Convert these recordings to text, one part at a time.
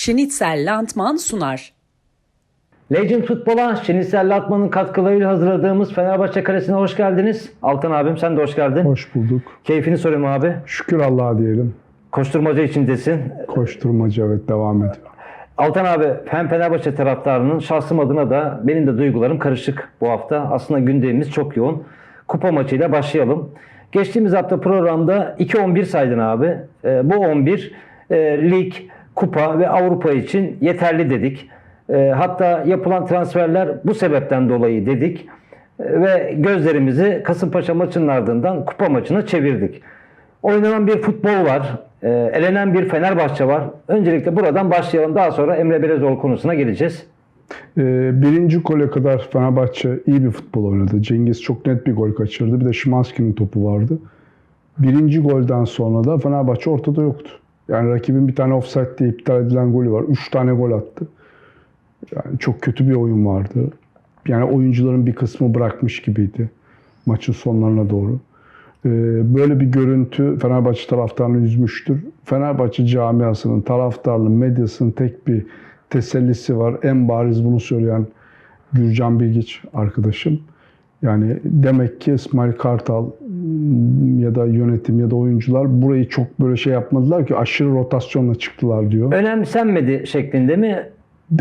Schnitzel Landmann sunar. Legend Futbol'a Şenisel Latman'ın katkılarıyla hazırladığımız Fenerbahçe Kalesi'ne hoş geldiniz. Altan abim sen de hoş geldin. Hoş bulduk. Keyfini sorayım abi. Şükür Allah'a diyelim. Koşturmaca içindesin. Koşturmaca evet devam ediyor. Altan abi hem Fenerbahçe taraftarının şahsım adına da benim de duygularım karışık bu hafta. Aslında gündemimiz çok yoğun. Kupa maçıyla başlayalım. Geçtiğimiz hafta programda 2-11 saydın abi. Ee, bu 11 e, lig, kupa ve Avrupa için yeterli dedik. Ee, hatta yapılan transferler bu sebepten dolayı dedik. Ee, ve gözlerimizi Kasımpaşa maçının ardından kupa maçına çevirdik. Oynanan bir futbol var. Ee, elenen bir Fenerbahçe var. Öncelikle buradan başlayalım. Daha sonra Emre Belezoğlu konusuna geleceğiz. Birinci gole kadar Fenerbahçe iyi bir futbol oynadı. Cengiz çok net bir gol kaçırdı. Bir de Şimanski'nin topu vardı. Birinci golden sonra da Fenerbahçe ortada yoktu. Yani rakibin bir tane offside diye iptal edilen golü var. Üç tane gol attı. Yani çok kötü bir oyun vardı. Yani oyuncuların bir kısmı bırakmış gibiydi maçın sonlarına doğru. Ee, Böyle bir görüntü Fenerbahçe taraftarını üzmüştür. Fenerbahçe camiasının, taraftarının, medyasının tek bir tesellisi var. En bariz bunu söyleyen Gürcan Bilgiç arkadaşım. Yani demek ki İsmail Kartal ya da yönetim ya da oyuncular burayı çok böyle şey yapmadılar ki aşırı rotasyonla çıktılar diyor. Önemsenmedi şeklinde mi?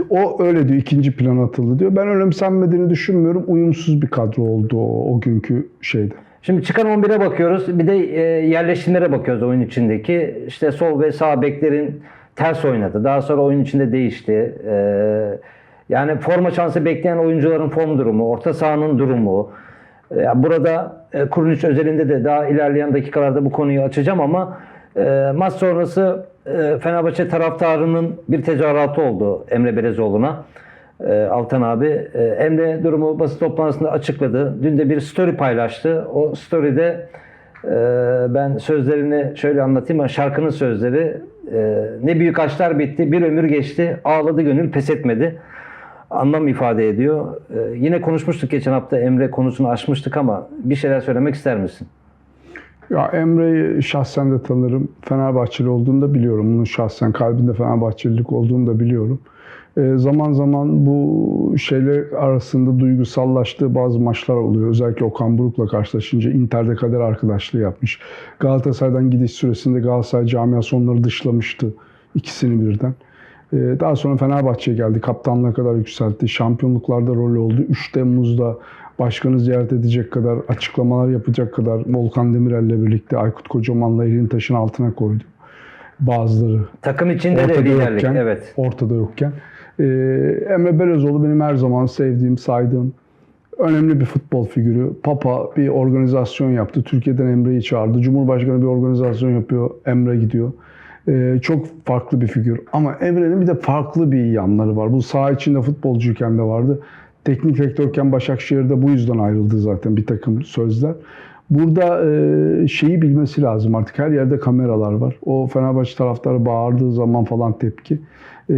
O öyle diyor, ikinci plan atıldı diyor. Ben önemsenmediğini düşünmüyorum. Uyumsuz bir kadro oldu o, o günkü şeyde. Şimdi çıkan 11'e bakıyoruz. Bir de e, yerleşimlere bakıyoruz oyun içindeki. İşte sol ve sağ beklerin ters oynadı. Daha sonra oyun içinde değişti. E, yani forma şansı bekleyen oyuncuların form durumu, orta sahanın durumu. E, burada e, Kuruluş özelinde de daha ilerleyen dakikalarda bu konuyu açacağım ama e, maç sonrası Fenerbahçe taraftarının bir tezahüratı oldu Emre Belezoğlu'na. E, Altan abi. Emre durumu basın toplantısında açıkladı. Dün de bir story paylaştı. O story'de ben sözlerini şöyle anlatayım. Şarkının sözleri ne büyük aşklar bitti, bir ömür geçti, ağladı gönül pes etmedi. Anlam ifade ediyor. E, yine konuşmuştuk geçen hafta Emre konusunu açmıştık ama bir şeyler söylemek ister misin? Ya Emre'yi şahsen de tanırım. Fenerbahçeli olduğunu da biliyorum. Bunun şahsen kalbinde Fenerbahçelilik olduğunu da biliyorum. Ee, zaman zaman bu şeyler arasında duygusallaştığı bazı maçlar oluyor. Özellikle Okan Buruk'la karşılaşınca Inter'de kader arkadaşlığı yapmış. Galatasaray'dan gidiş süresinde Galatasaray camiası onları dışlamıştı. ikisini birden. Ee, daha sonra Fenerbahçe'ye geldi. Kaptanlığa kadar yükseltti. Şampiyonluklarda rol oldu. 3 Temmuz'da başkanı ziyaret edecek kadar, açıklamalar yapacak kadar Volkan Demirel'le birlikte Aykut Kocaman'la elini taşın altına koydu. Bazıları Takım içinde de ortada liderlik. yokken, Evet. ortada yokken. Ee, Emre Belözoğlu benim her zaman sevdiğim, saydığım önemli bir futbol figürü. Papa bir organizasyon yaptı. Türkiye'den Emre'yi çağırdı. Cumhurbaşkanı bir organizasyon yapıyor. Emre gidiyor. Ee, çok farklı bir figür. Ama Emre'nin bir de farklı bir yanları var. Bu saha içinde futbolcuyken de vardı. Teknik direktörken Başakşehir'de bu yüzden ayrıldı zaten bir takım sözler. Burada e, şeyi bilmesi lazım artık. Her yerde kameralar var. O Fenerbahçe taraftarı bağırdığı zaman falan tepki. E,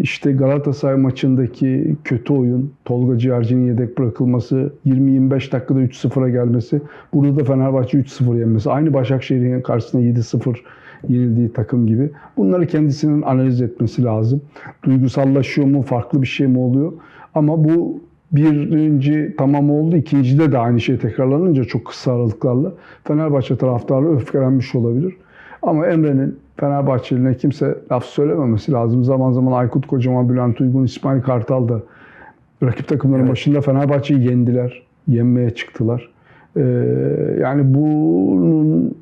işte Galatasaray maçındaki kötü oyun, Tolga Ciğerci'nin yedek bırakılması, 20-25 dakikada 3-0'a gelmesi, burada da Fenerbahçe 3-0 yenmesi. Aynı Başakşehir'in karşısında 7-0 yenildiği takım gibi. Bunları kendisinin analiz etmesi lazım. Duygusallaşıyor mu, farklı bir şey mi oluyor? Ama bu birinci tamam oldu. ikincide de aynı şey tekrarlanınca çok kısa aralıklarla Fenerbahçe taraftarı öfkelenmiş olabilir. Ama Emre'nin Fenerbahçeli'ne kimse laf söylememesi lazım. Zaman zaman Aykut Kocaman, Bülent Uygun, İsmail Kartal da rakip takımların Evet. başında Fenerbahçe'yi yendiler. Yenmeye çıktılar. Ee, yani bunun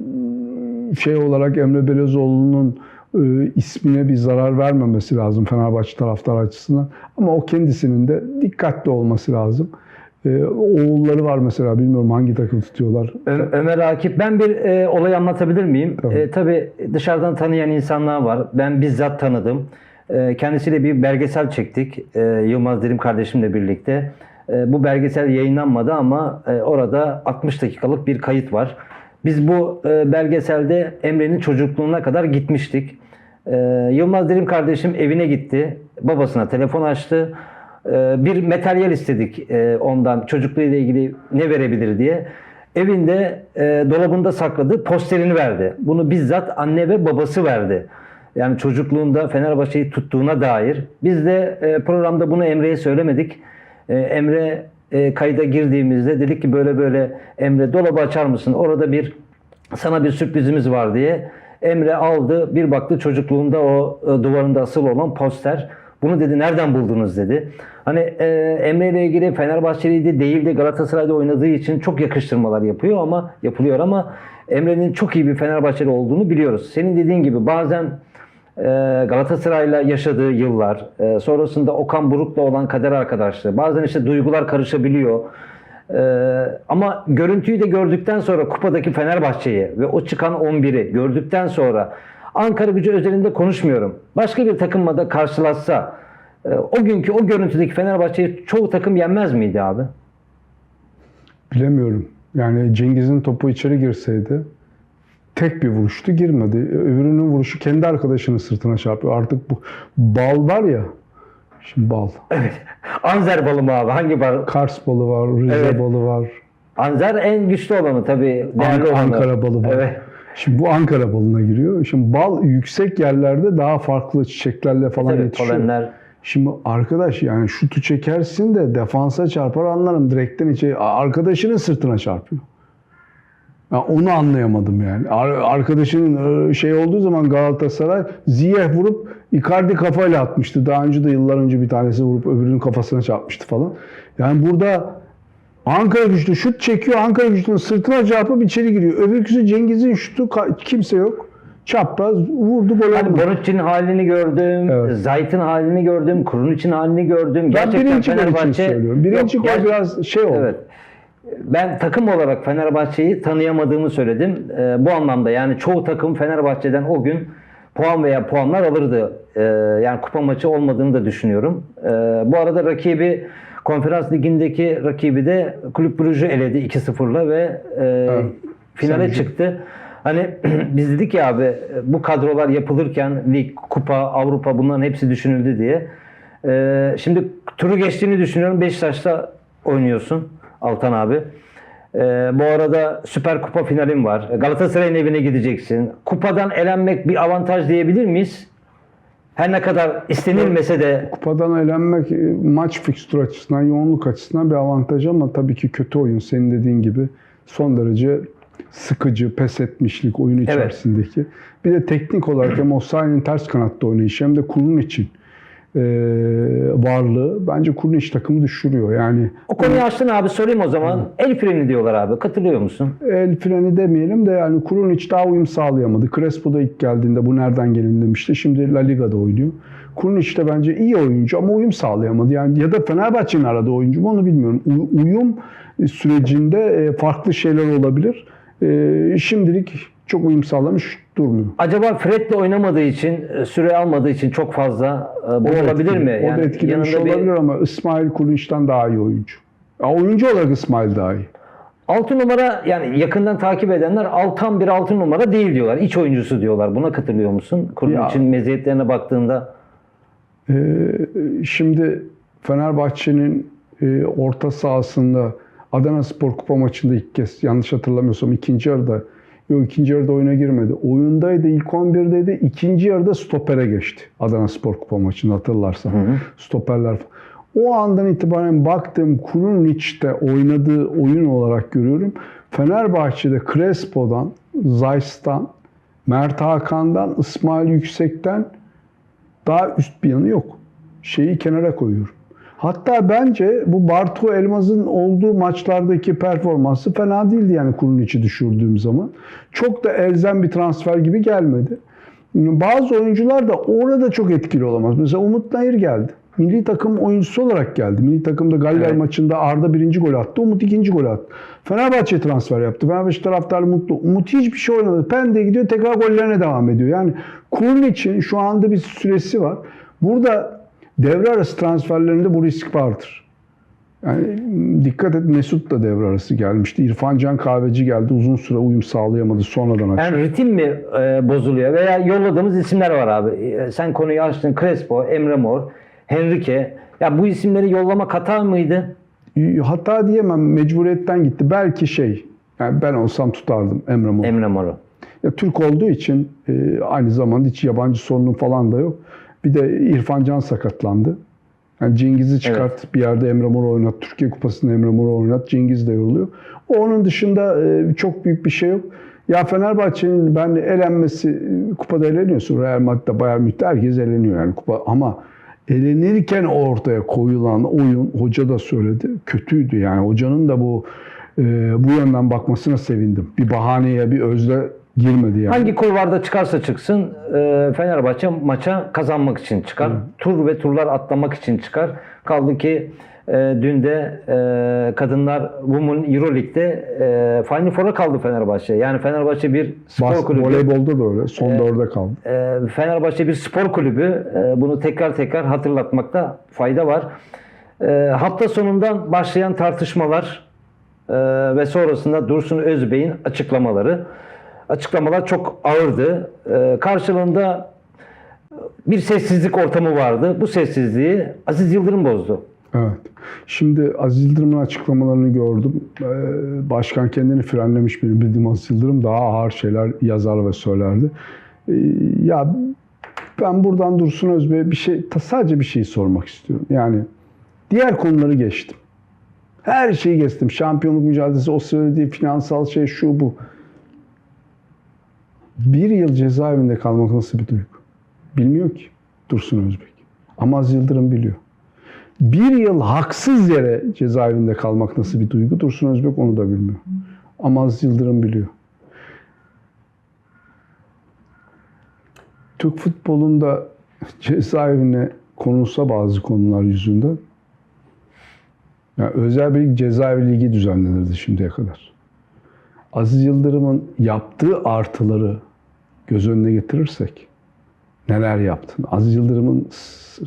şey olarak Emre Belezoğlu'nun e, ismine bir zarar vermemesi lazım Fenerbahçe taraftar açısından. Ama o kendisinin de dikkatli olması lazım. E, oğulları var mesela bilmiyorum hangi takım tutuyorlar. Ö- Ömer Akif, ben bir e, olay anlatabilir miyim? Tabii. E, tabii dışarıdan tanıyan insanlar var. Ben bizzat tanıdım. E, kendisiyle bir belgesel çektik. E, Yılmaz Dirim kardeşimle birlikte. E, bu belgesel yayınlanmadı ama e, orada 60 dakikalık bir kayıt var. Biz bu e, belgeselde Emre'nin çocukluğuna kadar gitmiştik. E, Yılmaz Dirim kardeşim evine gitti. Babasına telefon açtı. E, bir materyal istedik e, ondan çocukluğuyla ilgili ne verebilir diye. Evinde e, dolabında sakladığı posterini verdi. Bunu bizzat anne ve babası verdi. Yani çocukluğunda Fenerbahçe'yi tuttuğuna dair. Biz de e, programda bunu Emre'ye söylemedik. E, Emre e, kayda girdiğimizde dedik ki böyle böyle Emre dolabı açar mısın? Orada bir sana bir sürprizimiz var diye. Emre aldı bir baktı çocukluğunda o e, duvarında asıl olan poster. Bunu dedi nereden buldunuz dedi. Hani e, Emre ile ilgili Fenerbahçeliydi değil de Galatasaray'da oynadığı için çok yakıştırmalar yapıyor ama yapılıyor ama Emre'nin çok iyi bir Fenerbahçeli olduğunu biliyoruz. Senin dediğin gibi bazen Galatasaray'la yaşadığı yıllar, e, sonrasında Okan Buruk'la olan kader arkadaşlığı, bazen işte duygular karışabiliyor. E, ama görüntüyü de gördükten sonra kupadaki Fenerbahçe'yi ve o çıkan 11'i gördükten sonra Ankara gücü özelinde konuşmuyorum. Başka bir takımla da karşılaşsa e, o günkü o görüntüdeki Fenerbahçe'yi çoğu takım yenmez miydi abi? Bilemiyorum. Yani Cengiz'in topu içeri girseydi tek bir vuruştu girmedi. Öbürünün vuruşu kendi arkadaşının sırtına çarpıyor. Artık bu bal var ya. Şimdi bal. Anzer balı mı abi? Hangi bal? Kars balı var, Rize Evet. balı var. Anzer en güçlü olanı tabii. Ank- olanı. Ankara balı var. Evet. Şimdi bu Ankara balına giriyor. Şimdi bal yüksek yerlerde daha farklı çiçeklerle falan Tabii yetişiyor. polenler. Şimdi arkadaş yani şutu çekersin de defansa çarpar anlarım. Direkten içe arkadaşının sırtına çarpıyor. Ya onu anlayamadım yani. Ar- Arkadaşının e, şey olduğu zaman Galatasaray Ziyeh vurup Icardi kafayla atmıştı. Daha önce de yıllar önce bir tanesi vurup öbürünün kafasına çarpmıştı falan. Yani burada Ankara güçlü şut çekiyor. Ankara güçlünün sırtına çarpıp içeri giriyor. Öbürküsü Cengiz'in şutu kimse yok. Çapraz vurdu gol olmadı. Bonucci'nin halini gördüm, Evet. Zayt'ın halini gördüm, Kurunić'in halini gördüm. Ben Gerçekten birinci gol için Fenerbahçe... söylüyorum. Birinci Yok, gol biraz şey oldu. Evet. Ben takım olarak Fenerbahçe'yi tanıyamadığımı söyledim. Ee, bu anlamda yani çoğu takım Fenerbahçe'den o gün puan veya puanlar alırdı. Ee, yani kupa maçı olmadığını da düşünüyorum. Ee, bu arada rakibi Konferans Ligi'ndeki rakibi de Kulüp Brugge'ü eledi 2-0'la ve e, finale Sen- çıktı. Hani biz dedik ya abi bu kadrolar yapılırken lig, kupa, Avrupa bunların hepsi düşünüldü diye. Ee, şimdi turu geçtiğini düşünüyorum. Beşiktaş'ta oynuyorsun Altan abi. Ee, bu arada Süper Kupa finalim var. Galatasaray'ın evine gideceksin. Kupadan elenmek bir avantaj diyebilir miyiz? Her ne kadar istenilmese de Kupadan elenmek e, maç fikstür açısından, yoğunluk açısından bir avantaj ama tabii ki kötü oyun. Senin dediğin gibi son derece sıkıcı, pes etmişlik oyun içerisindeki. Bir de teknik olarak hem Osayi'nin ters kanatta oynayışı hem de kulun için e, varlığı bence iç takımı düşürüyor. Yani o konuyu açtın abi sorayım o zaman. El freni diyorlar abi. Katılıyor musun? el freni demeyelim de yani kurun hiç daha uyum sağlayamadı. Crespo da ilk geldiğinde bu nereden gelin demişti. Şimdi La Liga'da oynuyor. Kurnic de bence iyi oyuncu ama uyum sağlayamadı. Yani ya da Fenerbahçe'nin aradığı oyuncu mu onu bilmiyorum. U- uyum sürecinde e, farklı şeyler olabilir. E, Şimdilik çok uyum sağlamış durmuyor. Acaba Fred'le oynamadığı için, e, süre almadığı için çok fazla e, bu O olabilir etkili. mi? o da etkilemiş yanında bir- olabilir ama İsmail Kurniç'ten daha iyi oyuncu. Ya, oyuncu olarak İsmail daha iyi. 6 numara yani yakından takip edenler Altan bir 6 numara değil diyorlar. İç oyuncusu diyorlar. Buna katılıyor musun? Kurun için meziyetlerine baktığında Ee, şimdi Fenerbahçe'nin e, orta sahasında Adana Spor Kupa maçında ilk kez yanlış hatırlamıyorsam ikinci yarıda yok ikinci yarıda oyuna girmedi. Oyundaydı ilk 11'deydi. ikinci yarıda stopere geçti. Adana Spor Kupa maçında hatırlarsan. Stoperler falan. O andan itibaren baktım Kuruniç'te oynadığı oyun olarak görüyorum. Fenerbahçe'de Crespo'dan, Zayt'tan, Mert Hakan'dan, İsmail Yüksek'ten daha üst bir yanı yok. Şeyi kenara koyuyorum. Hatta bence bu Bartu Elmaz'ın olduğu maçlardaki performansı fena değildi yani kurun içi düşürdüğüm zaman. Çok da elzem bir transfer gibi gelmedi. Bazı oyuncular da orada çok etkili olamaz. Mesela Umut Nayır geldi. Milli takım oyuncusu olarak geldi. Milli takımda Galler Evet. maçında Arda birinci gol attı. Umut ikinci gol attı. Fenerbahçe transfer yaptı. Fenerbahçe taraftarı mutlu. Umut hiçbir şey oynamadı. Pende'ye gidiyor tekrar gollerine devam ediyor. Yani kurun için şu anda bir süresi var. Burada devre arası transferlerinde bu risk vardır. Yani dikkat et Mesut da devre arası gelmişti. İrfan Can Kahveci geldi. Uzun süre uyum sağlayamadı. Sonradan açtı. yani ritim mi e, bozuluyor veya yolladığımız isimler var abi. E, sen konuyu açtın. Crespo, Emre Mor, Henrique. Ya bu isimleri yollama hata mıydı? Hata diyemem. Mecburiyetten gitti. Belki şey. Yani ben olsam tutardım Emre Mor. Emre Mor'u. Ya Türk olduğu için e, aynı zamanda hiç yabancı sorunu falan da yok. Bir de İrfan Can sakatlandı. Yani Cengiz'i çıkart bir yerde Emre Mor oynat. Türkiye Kupası'nda Emre Mor oynat. Cengiz de yoruluyor. Onun dışında e, çok büyük bir şey yok. Ya Fenerbahçe'nin ben elenmesi kupada eleniyorsun. Real Madrid'de Bayern Münih'te herkes eleniyor yani kupa ama elenirken ortaya koyulan oyun hoca da söyledi kötüydü. Yani hocanın da bu e, bu yönden bakmasına sevindim. Bir bahaneye bir özle girmedi yani. Hangi kulvarda çıkarsa çıksın e, Fenerbahçe maça kazanmak için çıkar. Tur ve turlar atlamak için çıkar. Kaldı ki e, dün de e, kadınlar Women Euroleague'de e, Final Four'a kaldı Fenerbahçe. Yani Fenerbahçe bir spor Bas, kulübü. voleybolda da öyle. Son dörde kaldı. E, Fenerbahçe bir spor kulübü. E, bunu tekrar tekrar hatırlatmakta fayda var. E, hafta sonundan başlayan tartışmalar e, ve sonrasında Dursun Özbey'in açıklamaları. Açıklamalar çok ağırdı. E, karşılığında bir sessizlik ortamı vardı. Bu sessizliği Aziz Yıldırım bozdu. Evet. Şimdi Aziz Yıldırım'ın açıklamalarını gördüm. Ee, Başkan kendini frenlemiş benim bildiğim Aziz Yıldırım daha ağır şeyler yazar ve söylerdi. Ee, Ya ben buradan Dursun Özbey'e bir şey, sadece bir şey sormak istiyorum. Yani diğer konuları geçtim. Her şeyi geçtim. Şampiyonluk mücadelesi, o söylediği finansal şey, şu bu. Bir yıl cezaevinde kalmak nasıl bir duygu? Bilmiyor ki Dursun Özbek. Ama Aziz Yıldırım biliyor. Bir yıl haksız yere cezaevinde kalmak nasıl bir duygu? Dursun Özbek onu da bilmiyor. Ama Aziz Yıldırım biliyor. Türk futbolunda cezaevine konulsa bazı konular yüzünden yani özel bir cezaevi ligi düzenlenirdi şimdiye kadar. Aziz Yıldırım'ın yaptığı artıları göz önüne getirirsek neler yaptın? Aziz Yıldırım'ın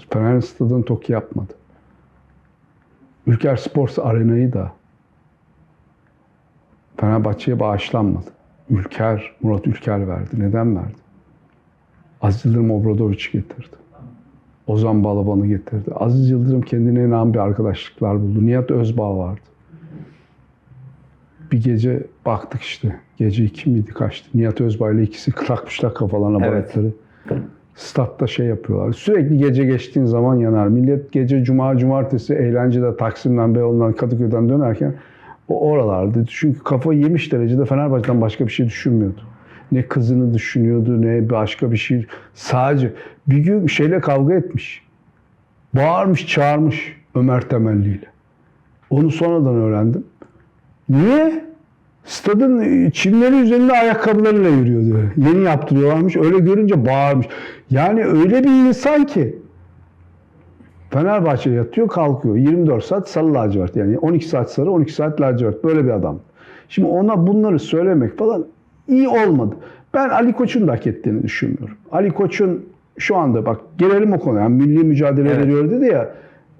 Fener Stadı'nı TOKİ yapmadı. Ülker Sports Arena'yı da Fenerbahçe'ye bağışlanmadı. Ülker, Murat Ülker verdi. Neden verdi? Aziz Yıldırım Obradoviç'i getirdi. Ozan Balaban'ı getirdi. Aziz Yıldırım kendine inan bir arkadaşlıklar buldu. Nihat Özbağ vardı. Bir gece baktık işte. Gece iki miydi kaçtı? Nihat Özbağ ile ikisi takmışlar kafalarına Evet. balıkları. Statta şey yapıyorlar. Sürekli gece geçtiğin zaman yanar. Millet gece cuma, cumartesi eğlencede Taksim'den, Beyoğlu'ndan, Kadıköy'den dönerken o oralardı. Çünkü kafa yemiş derecede Fenerbahçe'den başka bir şey düşünmüyordu. Ne kızını düşünüyordu, ne başka bir şey. Sadece bir gün şeyle kavga etmiş. Bağırmış, çağırmış Ömer Temelli ile. Onu sonradan öğrendim. Niye? Stadın çimleri üzerinde ayakkabılarıyla yürüyordu. Yeni yaptırıyorlarmış. Öyle görünce bağırmış. Yani öyle bir insan ki Fenerbahçe yatıyor kalkıyor. 24 saat sarı lacivert. Yani 12 saat sarı 12 saat lacivert. Böyle bir adam. Şimdi ona bunları söylemek falan iyi olmadı. Ben Ali Koç'un da hak ettiğini düşünmüyorum. Ali Koç'un şu anda bak gelelim o konuya. Yani milli mücadele Evet. veriyor dedi ya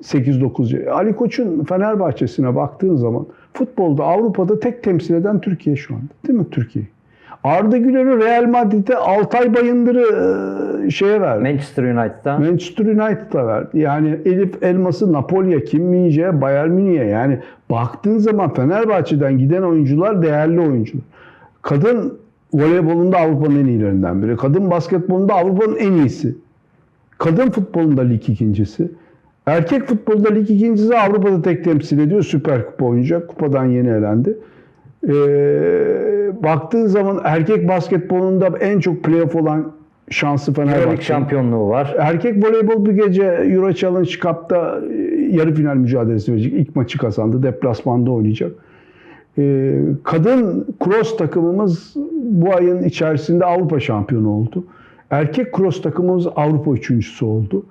8-9. Ali Koç'un Fenerbahçe'sine baktığın zaman futbolda Avrupa'da tek temsil eden Türkiye şu anda. Değil mi Türkiye? Arda Güler'i Real Madrid'e Altay Bayındır'ı e, şeye verdi. Manchester United'da Manchester United'a verdi. Yani Elif Elmas'ı Napoli'ye, Kim Min-jae'ye, Bayern Münih'e. Yani baktığın zaman Fenerbahçe'den giden oyuncular değerli oyuncular. Kadın voleybolunda Avrupa'nın en iyilerinden biri. Kadın basketbolunda Avrupa'nın en iyisi. Kadın futbolunda lig ikincisi. Erkek futbolunda lig ikincisi Avrupa'da tek temsil ediyor. Süper Kupa oynayacak. Kupadan yeni elendi. Ee, baktığın zaman erkek basketbolunda en çok playoff olan şansı Fenerbahçe. Euroleague şampiyonluğu var. Erkek voleybol bir gece Euro Challenge Cup'ta e, yarı final mücadelesi verecek. İlk maçı kazandı. Deplasmanda oynayacak. Ee, kadın cross takımımız bu ayın içerisinde Avrupa şampiyonu oldu. Erkek cross takımımız Avrupa üçüncüsü oldu.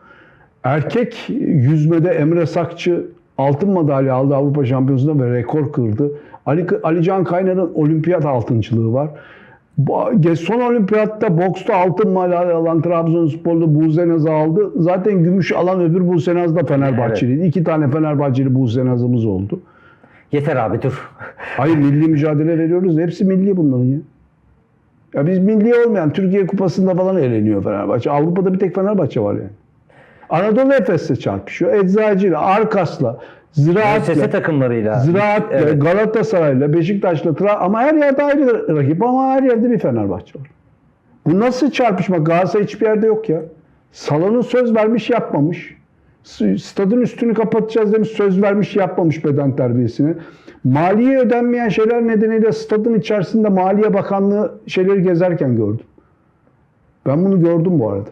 Erkek yüzmede Emre Sakçı altın madalya aldı Avrupa Şampiyonası'nda ve rekor kırdı. Ali, Ali Can Kaynar'ın olimpiyat altıncılığı var. Son olimpiyatta boksta altın madalya alan Trabzonsporlu Naz'ı aldı. Zaten gümüş alan öbür Naz da Fenerbahçeliydi. İki tane Fenerbahçeli Naz'ımız oldu. Yeter abi dur. Hayır milli mücadele veriyoruz. Hepsi milli bunların ya. Ya biz milli olmayan Türkiye Kupası'nda falan eğleniyor Fenerbahçe. Avrupa'da bir tek Fenerbahçe var yani. Anadolu Efes'le çarpışıyor. Eczacı'yla, Arkas'la. Ziraat'la, takımlarıyla. Ziraat'la, Evet. Galatasaray'la, Beşiktaş'la, Tra- ama her yerde ayrı rakip ama her yerde bir Fenerbahçe var. Bu nasıl çarpışma? Galatasaray hiçbir yerde yok ya. Salonun söz vermiş yapmamış. Stadın üstünü kapatacağız demiş söz vermiş yapmamış beden terbiyesini. Maliye ödenmeyen şeyler nedeniyle stadın içerisinde Maliye Bakanlığı şeyleri gezerken gördüm. Ben bunu gördüm bu arada.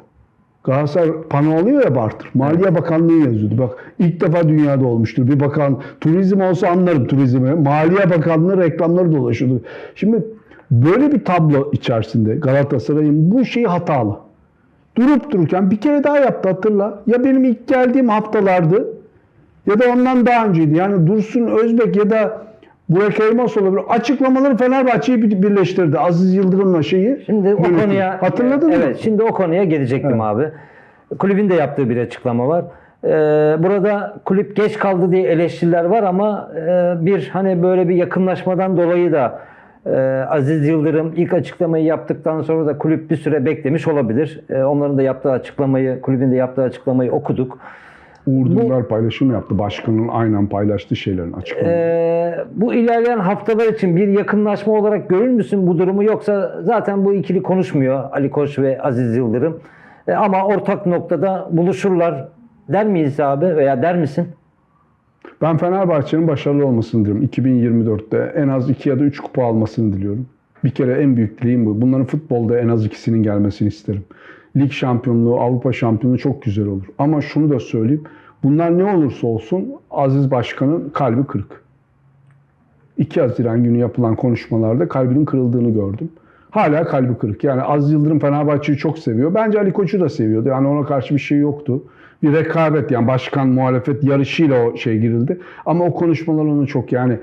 Galatasaray pano alıyor ya barter. Maliye Bakanlığı yazıyordu. Bak ilk defa dünyada olmuştur. Bir bakan turizm olsa anlarım turizmi. Maliye Bakanlığı reklamları dolaşıyordu. Şimdi böyle bir tablo içerisinde Galatasaray'ın bu şeyi hatalı. Durup dururken bir kere daha yaptı hatırla. Ya benim ilk geldiğim haftalardı ya da ondan daha önceydi. Yani Dursun Özbek ya da Burak Elmas olabilir. Açıklamaları Fenerbahçe'yi bir- birleştirdi. Aziz Yıldırım'la şeyi. Şimdi o konuya Hatırladın mı? Evet, şimdi o konuya gelecektim abi. Kulübün de yaptığı bir açıklama var. Ee, burada kulüp geç kaldı diye eleştiriler var ama e, bir hani böyle bir yakınlaşmadan dolayı da e, Aziz Yıldırım ilk açıklamayı yaptıktan sonra da kulüp bir süre beklemiş olabilir. E, onların da yaptığı açıklamayı, kulübün de yaptığı açıklamayı okuduk. Uğur Dündar paylaşım yaptı. Başkanın aynen paylaştığı şeylerin açıklaması. Ee, bu ilerleyen haftalar için bir yakınlaşma olarak görür müsün bu durumu yoksa zaten bu ikili konuşmuyor Ali Koç ve Aziz Yıldırım. Ee, ama ortak noktada buluşurlar der miyiz abi veya der misin? Ben Fenerbahçe'nin başarılı olmasını diliyorum. 2024'te en az 2 ya da 3 kupa almasını diliyorum. Bir kere en büyük dileğim bu. Bunların futbolda en az ikisinin gelmesini isterim. Lig şampiyonluğu, Avrupa şampiyonluğu çok güzel olur. Ama şunu da söyleyeyim. Bunlar ne olursa olsun Aziz Başkan'ın kalbi kırık. 2 Haziran günü yapılan konuşmalarda kalbinin kırıldığını gördüm. Hala kalbi kırık. Yani Aziz Yıldırım Fenerbahçe'yi çok seviyor. Bence Ali Koç'u da seviyordu. Yani ona karşı bir şey yoktu. Bir rekabet yani başkan muhalefet yarışıyla o şey girildi. Ama o konuşmalar onu çok yani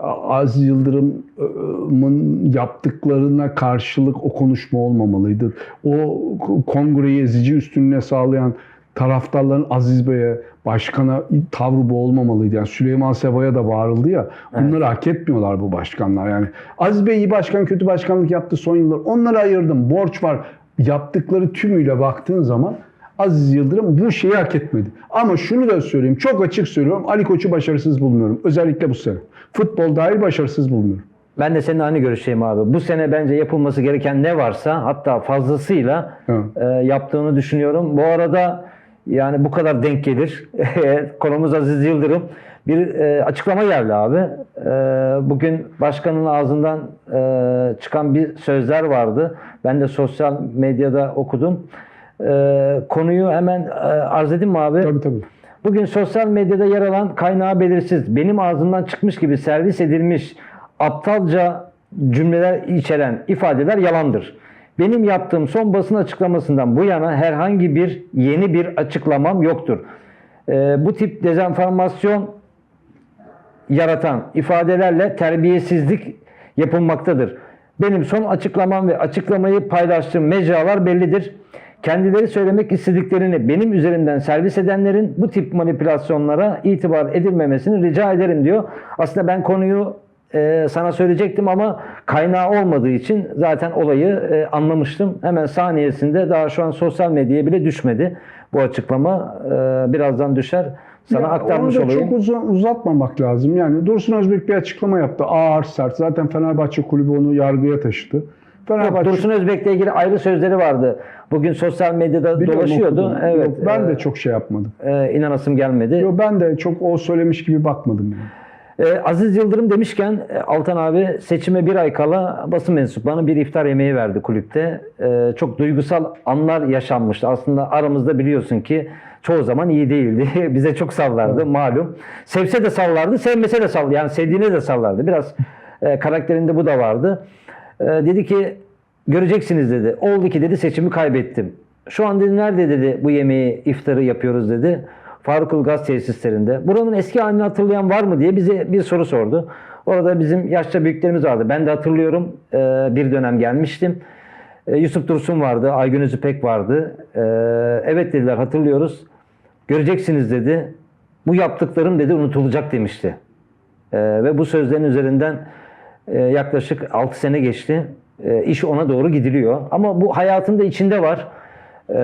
Aziz Yıldırım'ın yaptıklarına karşılık o konuşma olmamalıydı. O kongreyi ezici üstünlüğe sağlayan taraftarların Aziz Bey'e, başkana tavrı bu olmamalıydı. Yani Süleyman Seba'ya da bağırıldı ya. Bunları hak etmiyorlar bu başkanlar. Yani Aziz Bey iyi başkan, kötü başkanlık yaptı son yıllar. Onları ayırdım. Borç var. Yaptıkları tümüyle baktığın zaman Aziz Yıldırım bu şeyi hak etmedi. Ama şunu da söyleyeyim. Çok açık söylüyorum. Ali Koç'u başarısız bulmuyorum. Özellikle bu sene. Futbol dahil başarısız bulmuyorum. Ben de seninle aynı görüşteyim abi. Bu sene bence yapılması gereken ne varsa hatta fazlasıyla Evet. e, yaptığını düşünüyorum. Bu arada yani bu kadar denk gelir. Konumuz Aziz Yıldırım. Bir e, açıklama geldi abi. E, bugün başkanın ağzından e, çıkan bir sözler vardı. Ben de sosyal medyada okudum. E, konuyu hemen e, arz edeyim mi abi? Tabii tabii. Bugün sosyal medyada yer alan kaynağı belirsiz, benim ağzımdan çıkmış gibi servis edilmiş aptalca cümleler içeren ifadeler yalandır. Benim yaptığım son basın açıklamasından bu yana herhangi bir yeni bir açıklamam yoktur. Ee, bu tip dezenformasyon yaratan ifadelerle terbiyesizlik yapılmaktadır. Benim son açıklamam ve açıklamayı paylaştığım mecralar bellidir. Kendileri söylemek istediklerini benim üzerimden servis edenlerin bu tip manipülasyonlara itibar edilmemesini rica ederim diyor. Aslında ben konuyu e, sana söyleyecektim ama kaynağı olmadığı için zaten olayı e, anlamıştım. Hemen saniyesinde daha şu an sosyal medyaya bile düşmedi bu açıklama. E, birazdan düşer. Sana Ya aktarmış onu da olayım. çok uzun, uzatmamak lazım. Yani Dursun Özbek bir açıklama yaptı. Ağır sert. Zaten Fenerbahçe kulübü onu yargıya taşıdı. Fenerbahçe Dursun Özbek'le ilgili ayrı sözleri vardı. Bugün sosyal medyada Biliyorum, dolaşıyordu. okudum. Evet. Yok, ben e, de çok şey yapmadım. e, inanasım gelmedi. Yok, ben de çok o söylemiş gibi bakmadım. Yani. E, Aziz Yıldırım demişken e, Altan abi seçime bir ay kala basın mensuplarına bir iftar yemeği verdi kulüpte. E, çok duygusal anlar yaşanmıştı. Aslında aramızda biliyorsun ki çoğu zaman iyi değildi. Bize çok sallardı malum. Sevse de sallardı, sevmese de sallardı. Yani sevdiğine de sallardı. Biraz e, karakterinde bu da vardı. E, dedi ki göreceksiniz dedi. Oldu ki dedi seçimi kaybettim. Şu an dedi nerede dedi bu yemeği iftarı yapıyoruz dedi. Farukul Gaz tesislerinde. Buranın eski halini hatırlayan var mı diye bize bir soru sordu. Orada bizim yaşça büyüklerimiz vardı. Ben de hatırlıyorum. Ee, bir dönem gelmiştim. Ee, Yusuf Dursun vardı. Aygün Özüpek vardı. Ee, evet dediler hatırlıyoruz. Göreceksiniz dedi. Bu yaptıklarım dedi unutulacak demişti. Ee, ve bu sözlerin üzerinden e, yaklaşık 6 sene geçti. E, iş ona doğru gidiliyor. Ama bu hayatın da içinde var. Ee,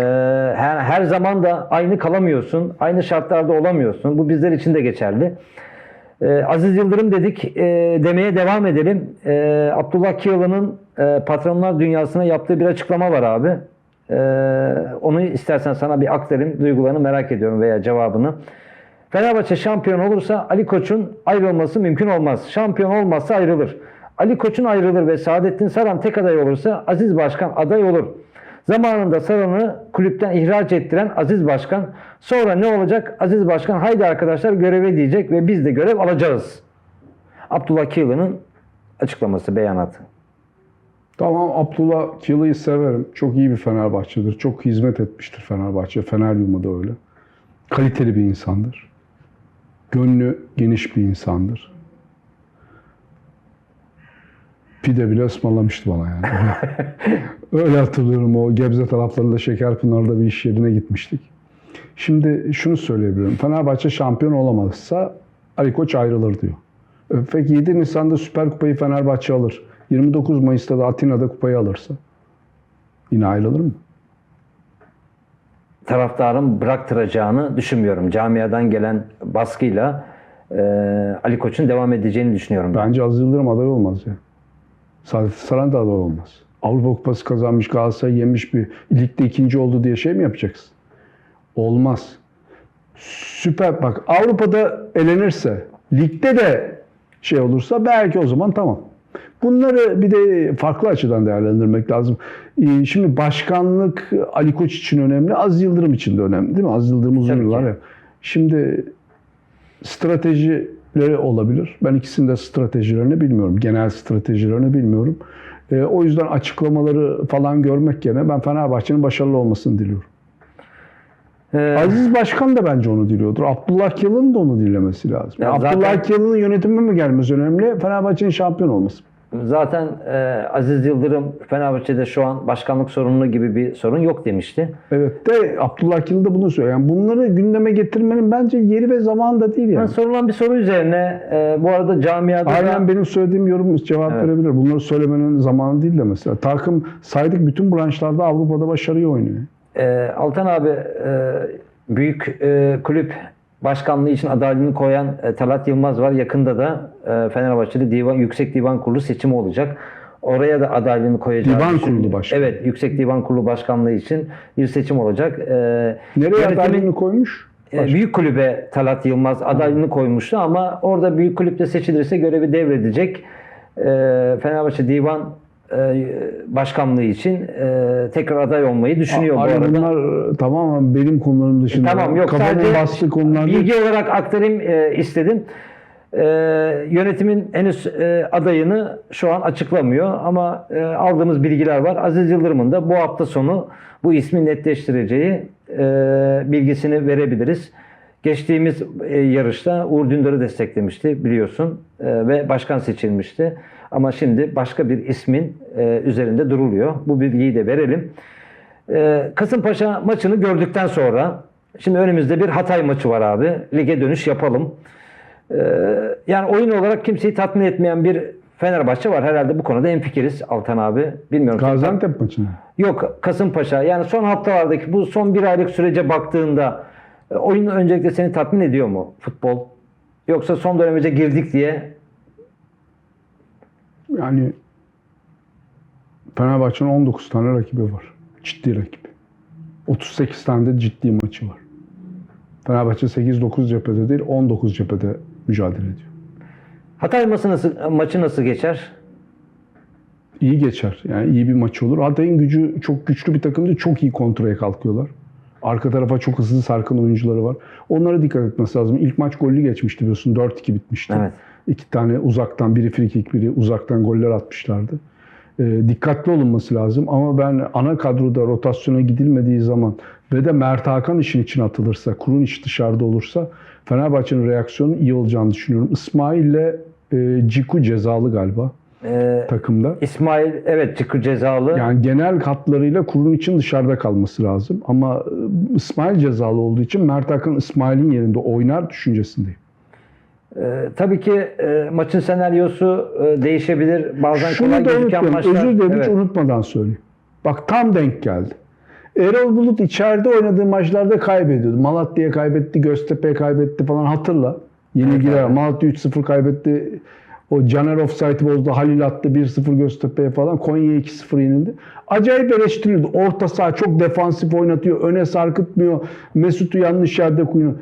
her, her zaman da aynı kalamıyorsun. Aynı şartlarda olamıyorsun. Bu bizler için de geçerli. Ee, Aziz Yıldırım dedik. e, demeye devam edelim. Ee, Abdullah Kiyalı'nın e, patronlar dünyasına yaptığı bir açıklama var abi. Ee, onu istersen sana bir aktarayım. Duygularını merak ediyorum veya cevabını. Fenerbahçe şampiyon olursa Ali Koç'un ayrılması mümkün olmaz. Şampiyon olmazsa ayrılır. Ali Koç'un ayrılır ve Saadettin Saran tek aday olursa Aziz Başkan aday olur. Zamanında Saran'ı kulüpten ihraç ettiren Aziz Başkan sonra ne olacak? Aziz Başkan haydi arkadaşlar göreve diyecek ve biz de görev alacağız. Abdullah Kiyalı'nın açıklaması, beyanatı. Tamam Abdullah Kilı'yı severim. Çok iyi bir Fenerbahçe'dir. Çok hizmet etmiştir Fenerbahçe. Feneryum'u da öyle. Kaliteli bir insandır. Gönlü geniş bir insandır. Pide bile ısmarlamıştı bana yani. öyle hatırlıyorum o Gebze taraflarında Şekerpınar'da bir iş yerine gitmiştik. Şimdi şunu söyleyebilirim. Fenerbahçe şampiyon olamazsa Ali Koç ayrılır diyor. Peki 7 Nisan'da Süper Kupayı Fenerbahçe alır. 29 Mayıs'ta da Atina'da kupayı alırsa yine ayrılır mı? Taraftarın bıraktıracağını düşünmüyorum. Camiadan gelen baskıyla e, Ali Koç'un devam edeceğini düşünüyorum. ben. Bence Aziz Yıldırım aday olmaz ya. Saadettin Saran da aday olmaz. Avrupa Kupası kazanmış Galatasaray yemiş bir ligde ikinci oldu diye şey mi yapacaksın? Olmaz. Süper bak Avrupa'da elenirse ligde de şey olursa belki o zaman tamam. Bunları bir de farklı açıdan değerlendirmek lazım. Ee, Şimdi başkanlık Ali Koç için önemli, Aziz Yıldırım için de önemli değil mi? Aziz Yıldırım uzun Tabii ki. yıllar ya. Şimdi stratejileri olabilir. Ben ikisinin de stratejilerini bilmiyorum. Genel stratejilerini bilmiyorum. Ee, o yüzden açıklamaları falan görmek yerine ben Fenerbahçe'nin başarılı olmasını diliyorum. E, Aziz Başkan da bence onu diliyordur. Abdullah Kemal'in de onu dilemesi lazım. Ya Abdullah zaten- Kemal'in yönetimi mi gelmesi önemli? Fenerbahçe'nin şampiyon olması. Zaten e, Aziz Yıldırım Fenerbahçe'de şu an başkanlık sorunlu gibi bir sorun yok demişti. Evet de Abdullah Kemal de bunu söylüyor. Yani bunları gündeme getirmenin bence yeri ve zamanı da değil Yani yani. sorulan bir soru üzerine e, bu arada camiada da- Aynen benim söylediğim yorum cevap Evet. verebilir. Bunları söylemenin zamanı değil de mesela. Takım saydık bütün branşlarda Avrupa'da başarıyı oynuyor. E, Altan abi e, büyük e, kulüp başkanlığı için adaylığını koyan e, Talat Yılmaz var. Yakında da e, Fenerbahçe'de divan Yüksek Divan Kurulu seçimi olacak. Oraya da adaylığını koyacağı Divan. Kurulu Başkanı. Evet, Yüksek Divan Kurulu Başkanlığı için bir seçim olacak. E, Nereye yönetimin- adaylığını koymuş? E, Büyük kulübe Talat Yılmaz adaylığını koymuştu ama orada büyük kulüpte seçilirse görevi devredecek. E, Fenerbahçe Divan Başkanlığı için e, tekrar aday olmayı düşünüyor bu Ay, arada. bunlar tamamen benim konularım dışında. Tamam yok Kafamın sadece bastığı konular değil. bilgi olarak aktarayım e, istedim. E, yönetimin henüz e, adayını şu an açıklamıyor ama e, aldığımız bilgiler var. Aziz Yıldırım'ın da bu hafta sonu bu ismi netleştireceği e, bilgisini verebiliriz. Geçtiğimiz e, yarışta Uğur Dündar'ı desteklemişti biliyorsun e, ve başkan seçilmişti. Ama şimdi başka bir ismin e, üzerinde duruluyor. Bu bilgiyi de verelim. Ee, Kasımpaşa maçını gördükten sonra şimdi önümüzde bir Hatay maçı var abi. Lige dönüş yapalım. Ee, yani oyun olarak kimseyi tatmin etmeyen bir Fenerbahçe var. Herhalde bu konuda hemfikiriz Altan abi. Bilmiyorum. Gaziantep maçında. Yok Kasımpaşa. Yani son haftalardaki bu son bir aylık sürece baktığında e, oyun öncelikle seni tatmin ediyor mu futbol? Yoksa son dönemece girdik diye Yani Fenerbahçe'nin 19 tane rakibi var. Ciddi rakip. 38 tane de ciddi maçı var. Fenerbahçe 8-9 cephede değil 19 cephede mücadele ediyor. Hatay maçı nasıl, maçı nasıl geçer? İyi geçer. Yani iyi bir maç olur. Hatay'ın gücü çok güçlü bir takımdı. Çok iyi kontraya kalkıyorlar. Arka tarafa çok hızlı sarkan oyuncuları var. Onlara dikkat etmesi lazım. İlk maç gollü geçmişti biliyorsun. 4-2 bitmişti. Evet. İki tane uzaktan, biri free kick, biri uzaktan goller atmışlardı. Ee, dikkatli olunması lazım ama ben ana kadroda rotasyona gidilmediği zaman ve de Mert Hakan işin içine atılırsa, kurun iş dışarıda olursa Fenerbahçe'nin reaksiyonu iyi olacağını düşünüyorum. İsmail ile e, Ciku cezalı galiba Ee, takımda. İsmail evet Çıkı cezalı. Yani genel hatlarıyla kurun için dışarıda kalması lazım. Ama e, İsmail cezalı olduğu için Mert Hakan İsmail'in yerinde oynar düşüncesindeyim. Ee, tabii ki e, maçın senaryosu e, değişebilir. Bazen kolay Şunu da gözüken maçlar. Özür dilerim Evet. hiç unutmadan söyleyeyim. Bak tam denk geldi. Erol Bulut içeride oynadığı maçlarda kaybediyordu. Malatya'ya kaybetti, Göztepe'ye kaybetti falan hatırla. Yenilgiler. Evet. Malatya 3-0 kaybetti. O Caner offside'ı bozdu. Halil attı 1-0 Göztepe'ye falan. Konya'ya 2-0 yenildi. Acayip eleştirildi. Orta saha çok defansif oynatıyor. Öne sarkıtmıyor. Mesut'u yanlış yerde koyuyor.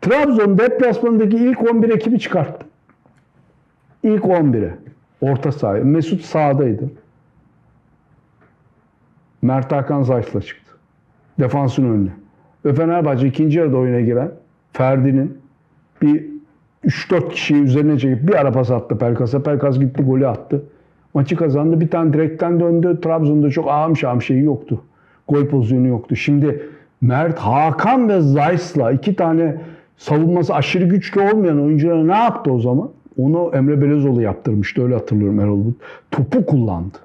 Trabzon deplasmanındaki ilk 11 ekibi çıkarttı. İlk 11'e. Orta sahaya. Mesut sağdaydı. Mert Hakan Zayt'la çıktı. Defansın önüne. Ve Fenerbahçe ikinci yarıda oyuna giren Ferdi'nin bir 3-4 kişiyi üzerine çekip bir ara pas attı Pelkas'a. Pelkas gitti golü attı. Maçı kazandı. Bir tane direkten döndü. Trabzon'da çok ağım şahım şeyi yoktu. Gol pozisyonu yoktu. Şimdi Mert, Hakan ve Zayt'la iki tane savunması aşırı güçlü olmayan oyunculara ne yaptı o zaman? Onu Emre Belezoğlu yaptırmıştı. Öyle hatırlıyorum Erol Bulut. Topu kullandı.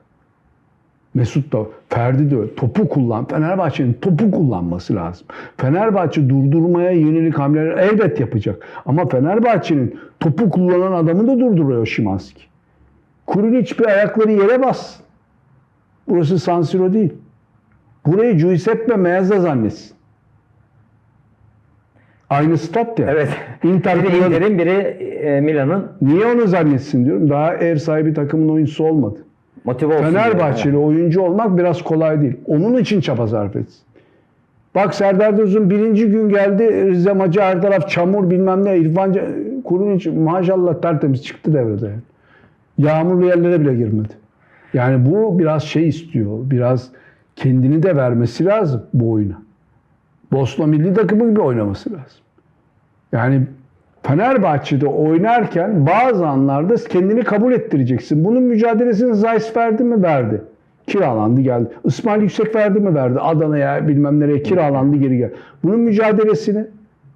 Mesut da, Ferdi de öyle. topu kullan. Fenerbahçe'nin topu kullanması lazım. Fenerbahçe durdurmaya yönelik hamleler elbet yapacak. Ama Fenerbahçe'nin topu kullanan adamı da durduruyor Şimanski. Kurilic bir ayakları yere bas. Burası San Siro değil. Burayı Giuseppe Meazza zannetsin. Aynı stat ya. Evet. Inter biri Inter'in biri e, Milan'ın Niye onu zannetsin diyorum. Daha ev sahibi takımın oyuncusu olmadı. motive olsun. Fenerbahçeli oyuncu olmak biraz kolay değil. Onun için çaba sarf etsin. Bak Serdar Dursun birinci gün geldi Rize maçı her taraf çamur bilmem ne. İrfan Kurunic maşallah tertemiz çıktı devrede. yani. Yağmurlu yerlere bile girmedi. Yani bu biraz şey istiyor. Biraz kendini de vermesi lazım bu oyuna. Bosna milli takımı gibi oynaması lazım. Yani Fenerbahçe'de oynarken bazı anlarda kendini kabul ettireceksin. Bunun mücadelesini Zayis verdi mi? Verdi. Kiralandı geldi. İsmail Yüksek verdi mi? Verdi. Adana'ya bilmem nereye kiralandı geri geldi. Bunun mücadelesini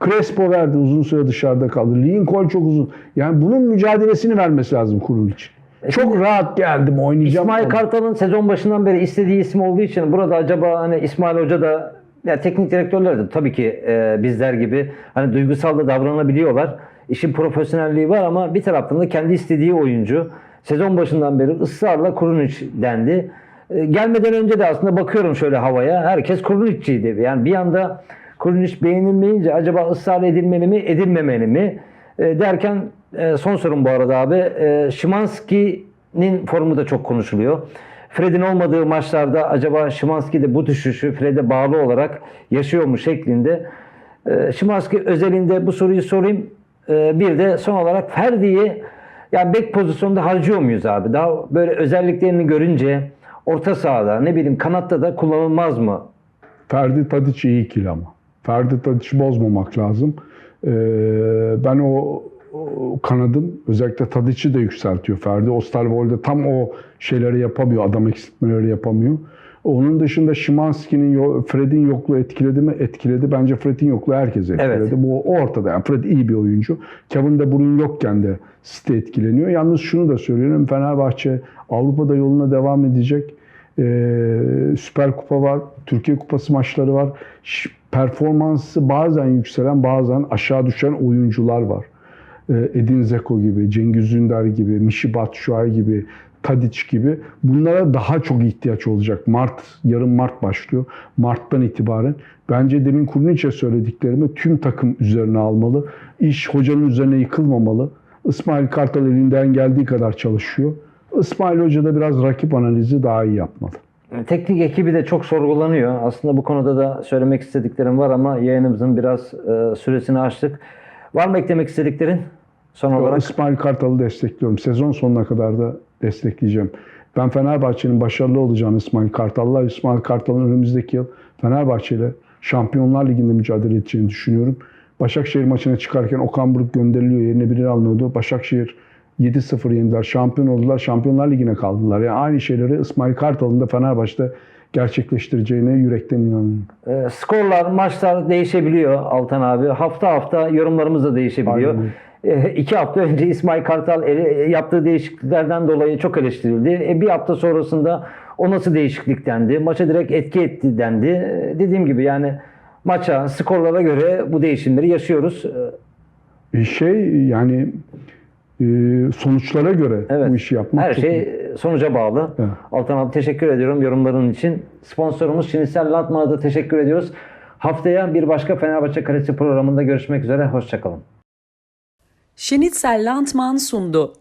Crespo verdi. Uzun süre dışarıda kaldı. Lincoln çok uzun. Yani bunun mücadelesini vermesi lazım kurul için. Çok rahat geldim oynayacağım. İsmail Kartal'ın sezon başından beri istediği isim olduğu için burada acaba hani İsmail Hoca da ya teknik direktörler de tabii ki e, bizler gibi hani duygusal da davranabiliyorlar. İşin profesyonelliği var ama bir taraftan da kendi istediği oyuncu. Sezon başından beri ısrarla Kurunic dendi. E, gelmeden önce de aslında bakıyorum şöyle havaya. Herkes Kurunic'ciydi. Yani bir anda Kurunic beğenilmeyince acaba ısrar edilmeli mi, edilmemeli mi? E, derken e, son sorum bu arada abi. E, Szymanski'nin formu da çok konuşuluyor. Fred'in olmadığı maçlarda acaba Szymanski de bu düşüşü Fred'e bağlı olarak yaşıyor mu şeklinde. E, Szymanski özelinde bu soruyu sorayım. E, bir de son olarak Ferdi'yi yani bek pozisyonda harcıyor muyuz abi? Daha böyle özelliklerini görünce orta sahada ne bileyim kanatta da kullanılmaz mı? Ferdi Tadiç iyi ikili ama. Ferdi Tadiç'i bozmamak lazım. Ee, ben o kanadın özellikle Tadiç'i de yükseltiyor Ferdi. Osterwolde tam o şeyleri yapamıyor. Adam eksiltmeleri yapamıyor. Onun dışında Szymanski'nin, yo- Fred'in yokluğu etkiledi mi? Etkiledi. Bence Fred'in yokluğu herkese etkiledi. Evet. Bu ortada. Yani Fred iyi bir oyuncu. Kevin De Bruyne yokken de City etkileniyor. Yalnız şunu da söylüyorum. Fenerbahçe Avrupa'da yoluna devam edecek. Ee, Süper Kupa var, Türkiye Kupası maçları var. Performansı bazen yükselen, bazen aşağı düşen oyuncular var. Ee, Edin Zeko gibi, Cengiz Ünder gibi, Mişi Batshuayi gibi, Tadic gibi. Bunlara daha çok ihtiyaç olacak. Mart, yarın Mart başlıyor. Mart'tan itibaren. Bence demin Kurniç'e söylediklerimi tüm takım üzerine almalı. İş hocanın üzerine yıkılmamalı. İsmail Kartal elinden geldiği kadar çalışıyor. İsmail Hoca da biraz rakip analizi daha iyi yapmalı. Teknik ekibi de çok sorgulanıyor. Aslında bu konuda da söylemek istediklerim var ama yayınımızın biraz e, süresini açtık. Var mı eklemek istediklerin son olarak? İsmail Kartal'ı destekliyorum. Sezon sonuna kadar da destekleyeceğim. Ben Fenerbahçe'nin başarılı olacağını İsmail Kartal'la, İsmail Kartal'ın önümüzdeki yıl Fenerbahçe ile Şampiyonlar Ligi'nde mücadele edeceğini düşünüyorum. Başakşehir maçına çıkarken Okan Buruk gönderiliyor. Yerine biri alınıyordu. Başakşehir 7-0 yendiler. Şampiyon oldular. Şampiyonlar Ligi'ne kaldılar. Yani aynı şeyleri İsmail Kartal'ın da Fenerbahçe'de gerçekleştireceğine yürekten inanıyorum. E, skorlar, maçlar değişebiliyor Altan abi. Hafta hafta yorumlarımız da değişebiliyor. Aynen iki hafta önce İsmail Kartal ele- yaptığı değişikliklerden dolayı çok eleştirildi. E, bir hafta sonrasında o nasıl değişiklik dendi. Maça direkt etki etti dendi. E, dediğim gibi yani maça, skorlara göre bu değişimleri yaşıyoruz. E, şey yani e, sonuçlara göre Evet. bu işi yapmak Her şey iyi. sonuca bağlı. Evet. Altan abi teşekkür ediyorum yorumların için. Sponsorumuz Şinisel Latman'a da teşekkür ediyoruz. Haftaya bir başka Fenerbahçe Kalesi programında görüşmek üzere. Hoşçakalın. Schnitzel Landmann sundu.